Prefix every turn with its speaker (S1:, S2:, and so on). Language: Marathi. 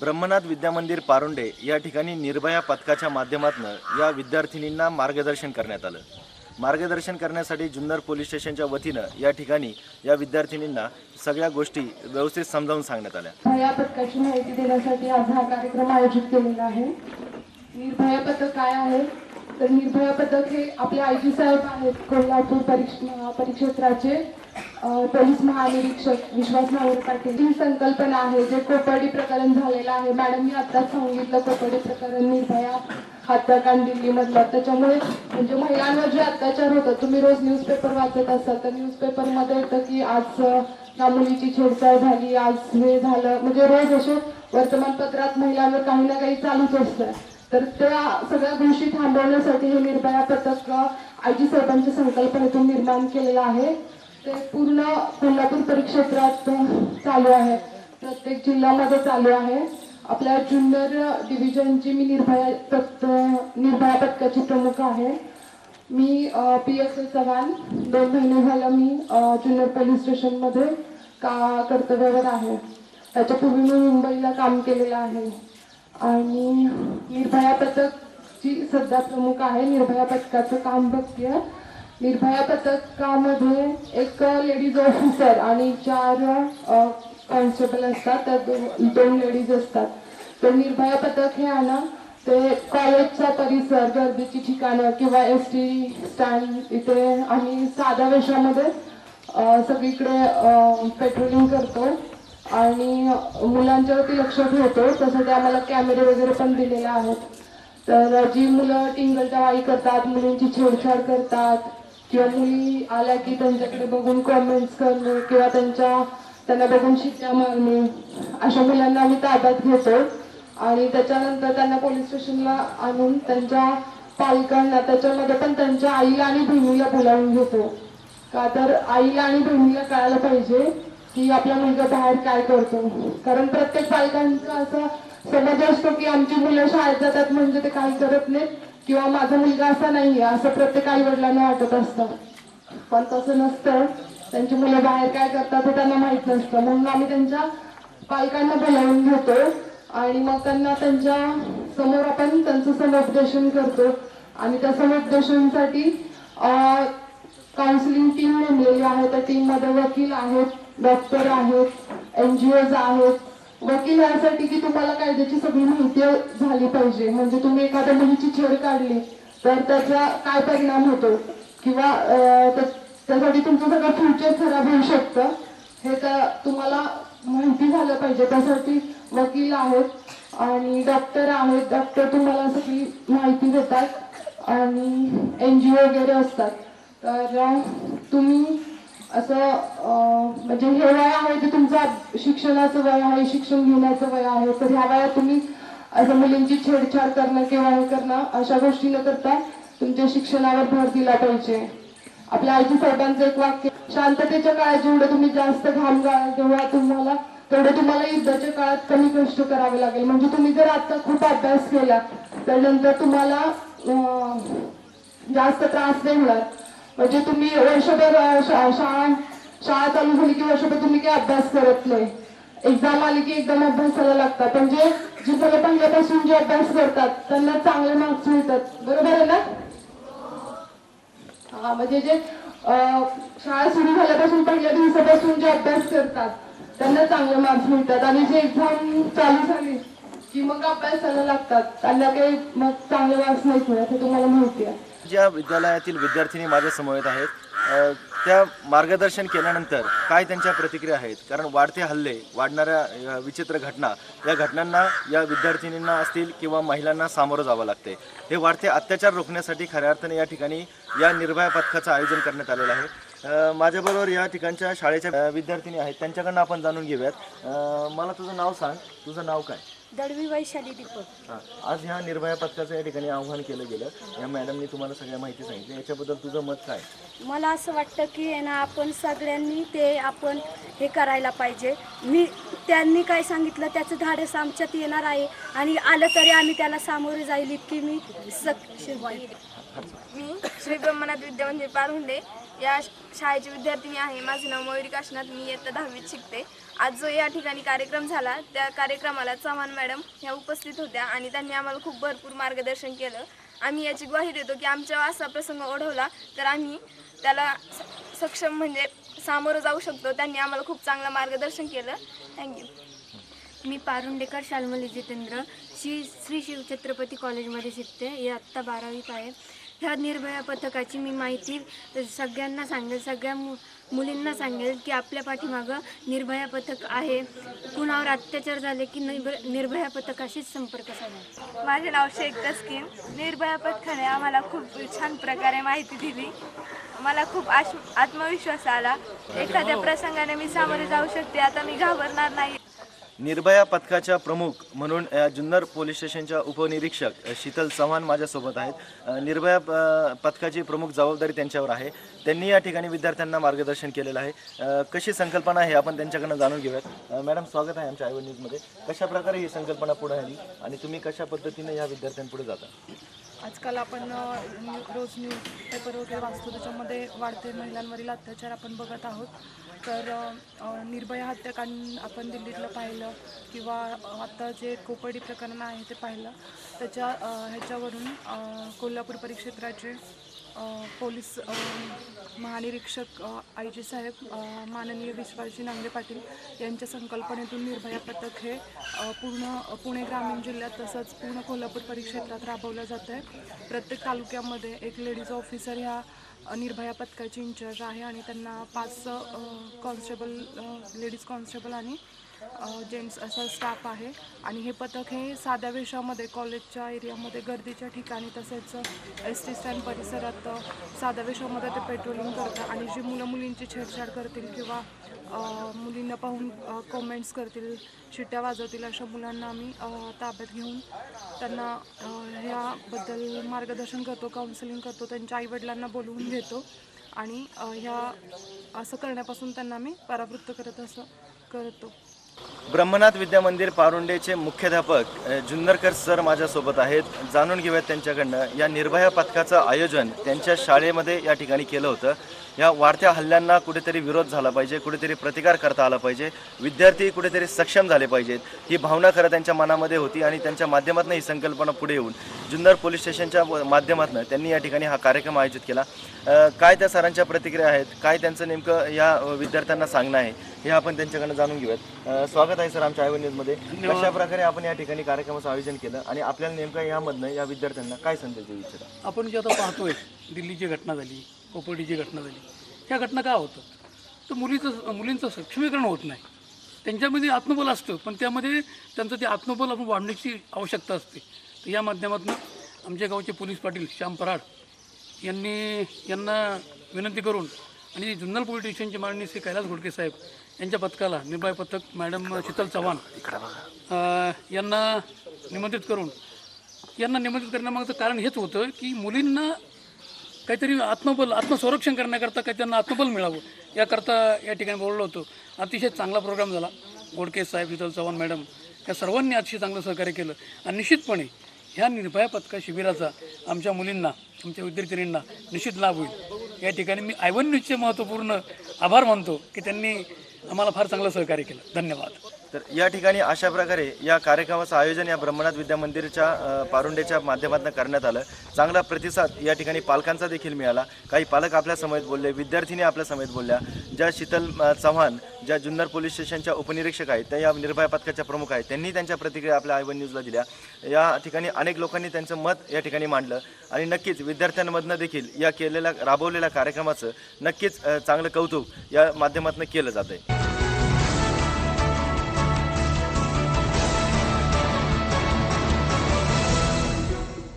S1: ब्रह्मनाथ विद्यामंदिर पारुंडे या ठिकाणी निर्भया पथकाच्या माध्यमातून या विद्यार्थिनींना मार्गदर्शन करण्यात आलं. मार्गदर्शन करण्यासाठी जुन्नर पोलीस स्टेशनच्या वतीनं या ठिकाणी या विद्यार्थिनींना सगळ्या गोष्टी व्यवस्थित समजावून सांगण्यात आल्या.
S2: या पथकाची माहिती देण्यासाठी आज हा कार्यक्रम आयोजित केलेला आहे. निर्भया पथक काय आहे? तर निर्भया पथक हे आपले आयजी साहेब आहेत कोल्हापूर परीक्षा परीक्षेत्राचे. पोलीस महानिरीक्षक विश्वास नावर पाटील ही संकल्पना आहे जे कोपर्डी प्रकरण झालेलं आहे. मॅडमनी आत्ताच सांगितलं कोपर्डी प्रकरण निर्भया हत्याकांड दिल्लीमधलं. त्याच्यामुळे म्हणजे महिलांवर जे अत्याचार होतात तुम्ही रोज न्यूजपेपर वाचत असाल तर न्यूजपेपरमध्ये येतं की आज या मुलीची छेडछाड झाली आज हे झालं. म्हणजे रोज असे वर्तमानपत्रात महिलांवर काही ना काही चालूच असतं. तर त्या सगळ्या गोष्टी थांबवण्यासाठी हे निर्भया पथक आयजी साहेबांच्या संकल्पनेतून निर्माण केलेलं आहे. ते पूर्ण कोल्हापूर परिक्षेत्रात चालू आहे. प्रत्येक जिल्ह्यामध्ये चालू आहे. आपल्या जुन्नर डिव्हिजनची मी निर्भया पथ निर्भया पथकाची प्रमुख आहे. मी पी एस एस चव्हाण. दोन महिने झालं मी जुन्नर पोलीस स्टेशनमध्ये का कर्तव्यावर आहे. त्याच्यापूर्वी मी मुंबईला काम केलेलं आहे. आणि निर्भया पथकची सध्या प्रमुख आहे निर्भया पथकाचं काम बघते निर्भया पथकामध्ये एक लेडीज ऑफिसर आणि चार कॉन्स्टेबल असतात. तर दोन लेडीज असतात. तर निर्भया पथक हे आणा ते कॉलेजचा परिसर गर्दीची ठिकाणं किंवा एस टी स्टँड इथे आम्ही साध्या वेशामध्ये सगळीकडे पेट्रोलिंग करतो. आणि मुलांच्यावरती लक्ष ठेवतो तसं ते आम्हाला कॅमेरे वगैरे पण दिलेले आहेत. तर जी मुलं टिंगलटवाळी करतात मुलींची छेडछाड करतात किंवा मुली आल्या की त्यांच्याकडे बघून कॉमेंट्स करणे किंवा त्यांच्या त्यांना बघून शिट्ट्या मारणे अशा मुलांना आम्ही ताब्यात घेतो. आणि त्याच्यानंतर त्यांना पोलीस स्टेशनला आणून त्यांच्या पालकांना त्याच्यामध्ये पण त्यांच्या आईला आणि बहिणीला बोलावून घेतो. का तर आईला आणि बहिणीला कळायला पाहिजे की आपला मुलगा बाहेर काय करतो. कारण प्रत्येक पालकांचा असा समज असतो की आमची मुलं शाळेत जातात म्हणजे ते काही करत नाहीत. किंवा माझा मुलगा असा नाही असं प्रत्येक आई वडिलांना वाटत असतं. पण तसं नसतं. त्यांची मुलं बाहेर काय करतात हे त्यांना माहीत नसतं. म्हणून आम्ही त्यांच्या पालकांना बोलावून घेतो आणि मग त्यांना त्यांच्यासमोर आपण त्यांचं समुपदेशन करतो. आणि त्या समुपदेशनसाठी काउन्सिलिंग टीम नेमलेली आहे. त्या टीममध्ये वकील आहेत डॉक्टर आहेत एन जी ओज आहेत. वकील यासाठी की तुम्हाला कायद्याची सगळी माहिती झाली पाहिजे म्हणजे तुम्ही एखाद्या मुलीची छेड काढली तर त्याचा काय परिणाम होतो? किंवा त्यासाठी तुमचं सगळं फ्युचर खराब होऊ शकतं. हे तर तुम्हाला माहिती झालं पाहिजे. त्यासाठी वकील आहेत आणि डॉक्टर आहेत. डॉक्टर तुम्हाला सगळी माहिती देतात आणि एन जी ओ वगैरे असतात. तर तुम्ही असं म्हणजे हे वय आहे ते तुमचं शिक्षणाचं वय आहे शिक्षण घेण्याचं वय आहे तर ह्या वयात तुम्ही असं मुलींची छेडछाड करणं किंवा हे करणं अशा गोष्टी न करता तुमच्या शिक्षणावर भर दिला पाहिजे. आपल्या आईजी साहेबांचं एक वाक्य शांततेच्या काळात जेवढं तुम्ही जास्त घाम गाळाल तेव्हा तुम्हाला तेवढं तुम्हाला युद्धाच्या काळात कमी कष्ट करावे लागेल. म्हणजे तुम्ही जर आता खूप अभ्यास केला त्यानंतर तुम्हाला जास्त त्रास नाही होणार. म्हणजे तुम्ही वर्षभर शाळा शाळा चालू झाली की वर्षभर तुम्ही काही अभ्यास करत नाही? एक्झाम आली की एकदम अभ्यासाला लागतात. म्हणजे जी मुलं पहिल्यापासून जे अभ्यास करतात त्यांना चांगले मार्क्स मिळतात. बरोबर आहे ना? हा म्हणजे जे शाळा सुरू झाल्यापासून पहिल्या दिवसापासून जे अभ्यास करतात त्यांना चांगले मार्क्स मिळतात. आणि जे एक्झाम चालू झाली की मग अभ्यासाला लागतात त्यांना काही मग चांगले मार्क्स नाही मिळत हे तुम्हाला माहिती आहे.
S1: ज्या विद्यालयातील विद्यार्थिनी माझ्या समवेत आहेत त्या मार्गदर्शन केल्यानंतर काय त्यांच्या प्रतिक्रिया आहेत? कारण वाढते हल्ले वाढणाऱ्या विचित्र घटना या घटनांना या विद्यार्थिनींना असतील किंवा महिलांना सामोरं जावं लागते. हे वाढते अत्याचार रोखण्यासाठी खऱ्या अर्थाने या ठिकाणी या निर्भया पथकाचं आयोजन करण्यात आलेलं आहे. माझ्याबरोबर या ठिकाणच्या शाळेच्या विद्यार्थिनी आहेत. त्यांच्याकडनं आपण जाणून घेऊयात. मला तुझं नाव सांग. तुझं नाव काय?
S3: दळवी वैशाली दीपक.
S1: हां आज ह्या निर्भया पथकाचं या ठिकाणी आव्हान केलं गेलं. या मॅडमनी तुम्हाला सगळ्या माहिती सांगितली. याच्याबद्दल तुझं मत काय?
S3: मला असं वाटतं की आहे ना आपण सगळ्यांनी ते आपण हे करायला पाहिजे. मी त्यांनी काय सांगितलं त्याचं धाडस आमच्यात येणार आहे. आणि आलं तरी आम्ही त्याला सामोरे जाईल इतकी मी सक्षम आहे.
S4: मी श्री ब्रह्मनाथ विद्या मंदिर पारहुंडे या शाळेची विद्यार्थिनी आहे. माझे नाव मयुरी काशनाथ. मी इयत्ता दहावीत शिकते. आज जो या ठिकाणी कार्यक्रम झाला त्या कार्यक्रमाला चव्हाण मॅडम ह्या उपस्थित होत्या आणि त्यांनी आम्हाला खूप भरपूर मार्गदर्शन केलं. आम्ही याची ग्वाही देतो की आमच्या असा प्रसंग ओढवला तर आम्ही त्याला स- सक्षम म्हणजे सामोरं जाऊ शकतो. त्यांनी आम्हाला खूप चांगलं मार्गदर्शन केलं. थँक्यू
S3: मी पारुंडेकर शालमली जितेंद्र. श्री श्री शिवछत्रपती कॉलेजमध्ये शिकते. हे आत्ता बारावीत आहे. ह्या निर्भया पथकाची मी माहिती सगळ्यांना सांगेल सगळ्या मु मुलींना सांगेल की आपल्या पाठीमागं निर्भया पथक आहे. कुणावर अत्याचार झाले की निर्भ निर्भया पथकाशीच संपर्क साधा.
S4: माझे नाव शेख तस्कीन. निर्भया पथकाने आम्हाला खूप छान प्रकारे माहिती दिली. मला खूप आश आत्मविश्वास आला. एखाद्या प्रसंगाने मी सामोरे जाऊ शकते. आता मी घाबरणार नाही
S1: निर्भया पथकाच्या प्रमुख म्हणून जुन्नर पोलीस स्टेशनच्या उपनिरीक्षक शीतल चव्हाण माझ्यासोबत आहेत. निर्भया पथकाची प्रमुख जबाबदारी त्यांच्यावर आहे. त्यांनी या ठिकाणी विद्यार्थ्यांना मार्गदर्शन केलेलं आहे. कशी संकल्पना आहे आपण त्यांच्याकडनं जाणून घेऊयात. मॅडम स्वागत आहे आमच्या आयवन न्यूजमध्ये कशा प्रकारे ही संकल्पना पुढे आली आणि तुम्ही कशा पद्धतीने या विद्यार्थ्यांपुढे जाता?
S5: आजकाल आपण न्यू- रोज न्यूज पेपर वगैरे वाचतो त्याच्यामध्ये वाढते महिलांवरील अत्याचार आपण बघत आहोत. तर निर्भया हत्याकांड आपण दिल्लीतलं पाहिलं किंवा आत्ता जे कोपडी प्रकरण आहे ते पाहिलं. त्याच्या ह्याच्यावरून कोल्हापूर परिक्षेत्राचे पोलीस महानिरीक्षक आय जी साहेब माननीय विश्वासजी नांगरे पाटील यांच्या संकल्पनेतून निर्भया पथक हे पूर्ण पुणे ग्रामीण जिल्ह्यात तसंच पूर्ण कोल्हापूर परिक्षेत्रात राबवलं जातं आहे. प्रत्येक तालुक्यामध्ये एक लेडीज ऑफिसर ह्या निर्भया पथकाची इंचार्ज आहे आणि त्यांना पाच कॉन्स्टेबल लेडीज कॉन्स्टेबल आणि जेंट्स असा स्टाफ आहे. आणि हे पथक हे साध्या वेशामध्ये कॉलेजच्या एरियामध्ये गर्दीच्या ठिकाणी तसेच एस टी स्टँड परिसरात साध्या वेशामध्ये ते पेट्रोलिंग करतात. आणि जी मुलं मुलींची छेडछाड करतील किंवा मुलींना पाहून कॉमेंट्स करतील शिट्ट्या वाजवतील अशा मुलांना आम्ही ताब्यात घेऊन त्यांना ह्याबद्दल मार्गदर्शन करतो काउन्सिलिंग करतो त्यांच्या आईवडिलांना बोलवून घेतो. आणि ह्या असं करण्यापासून त्यांना आम्ही परावृत्त करत असं करतो.
S1: ब्रह्मनाथ विद्या मंदिर पारुंडेचे मुख्याध्यापक जुन्नरकर सर माझ्यासोबत आहेत. जाणून घेऊयात त्यांच्याकडनं. या निर्भया पथकाचं आयोजन त्यांच्या शाळेमध्ये या ठिकाणी केलं होतं. या वाढत्या हल्ल्यांना कुठेतरी विरोध झाला पाहिजे कुठेतरी प्रतिकार करता आला पाहिजे. विद्यार्थी कुठेतरी सक्षम झाले पाहिजेत. ही भावना खरं त्यांच्या मनामध्ये होती आणि त्यांच्या माध्यमातून ही संकल्पना पुढे येऊन जुन्नर पोलीस स्टेशनच्या माध्यमातून त्यांनी या ठिकाणी हा कार्यक्रम आयोजित केला. काय त्या सरांच्या प्रतिक्रिया आहेत? काय त्यांचं नेमकं या विद्यार्थ्यांना सांगणं आहे? हे आपण त्यांच्याकडनं जाणून घेऊयात. स्वागत आहे सर आमच्या आयवन न्यूजमध्ये कशा प्रकारे आपण या ठिकाणी कार्यक्रमाचं आयोजन केलं आणि आपल्याला नेमकं यामधनं या विद्यार्थ्यांना काय संदेश देऊ इच्छिता?
S6: आपण जे आता पाहतोय दिल्लीची घटना झाली कोपर्डीची घटना झाली ह्या घटना का होतात? तर मुलीचं मुलींचं सक्षमीकरण होत नाही. त्यांच्यामध्ये आत्मबल असतं पण त्यामध्ये त्यांचं ते आत्मबल आपण वाढण्याची आवश्यकता असते. तर या माध्यमातून आमच्या गावचे पोलीस पाटील श्याम पराड यांनी यांना विनंती करून आणि जुन्नर पोलीस स्टेशनचे माननीय श्री कैलास घोडके साहेब यांच्या पथकाला निर्भय पथक मॅडम शीतल चव्हाण यांना निमंत्रित करून यांना निमंत्रित करण्यामागचं कारण हेच होतं की मुलींना काहीतरी आत्मबल आत्मसंरक्षण करण्याकरता काही त्यांना आत्मबल मिळावं याकरता या ठिकाणी बोललो होतो. अतिशय चांगला प्रोग्राम झाला. गोडके साहेब शीतल चव्हाण मॅडम या सर्वांनी अतिशय चांगलं सहकार्य केलं. आणि निश्चितपणे ह्या निर्भया पथका शिबिराचा आमच्या मुलींना आमच्या विद्यार्थिनींना निश्चित लाभ होईल. या ठिकाणी मी आयवन न्यूजचे महत्त्वपूर्ण आभार मानतो की त्यांनी आम्हाला फार चांगलं सहकार्य केलं. धन्यवाद.
S1: तर या ठिकाणी अशा प्रकारे या कार्यक्रमाचं आयोजन या ब्रह्मनाथ विद्या मंदिरच्या पारुंडेच्या माध्यमातून करण्यात आलं. चांगला प्रतिसाद या ठिकाणी पालकांचा देखील मिळाला. काही पालक आपल्या समेत बोलले विद्यार्थिनी आपल्या समेत बोलल्या. ज्या शीतल चव्हाण ज्या जुन्नर पोलीस स्टेशनच्या उपनिरीक्षक आहेत त्या या निर्भया पथकाच्या प्रमुख आहेत त्यांनी त्यांच्या प्रतिक्रिया आपल्या आयवन न्यूजला दिल्या. या ठिकाणी अनेक लोकांनी त्यांचं मत या ठिकाणी मांडलं. आणि नक्कीच विद्यार्थ्यांमधनं देखील या केलेल्या राबवलेल्या कार्यक्रमाचं नक्कीच चांगलं कौतुक या माध्यमातून केलं जात आहे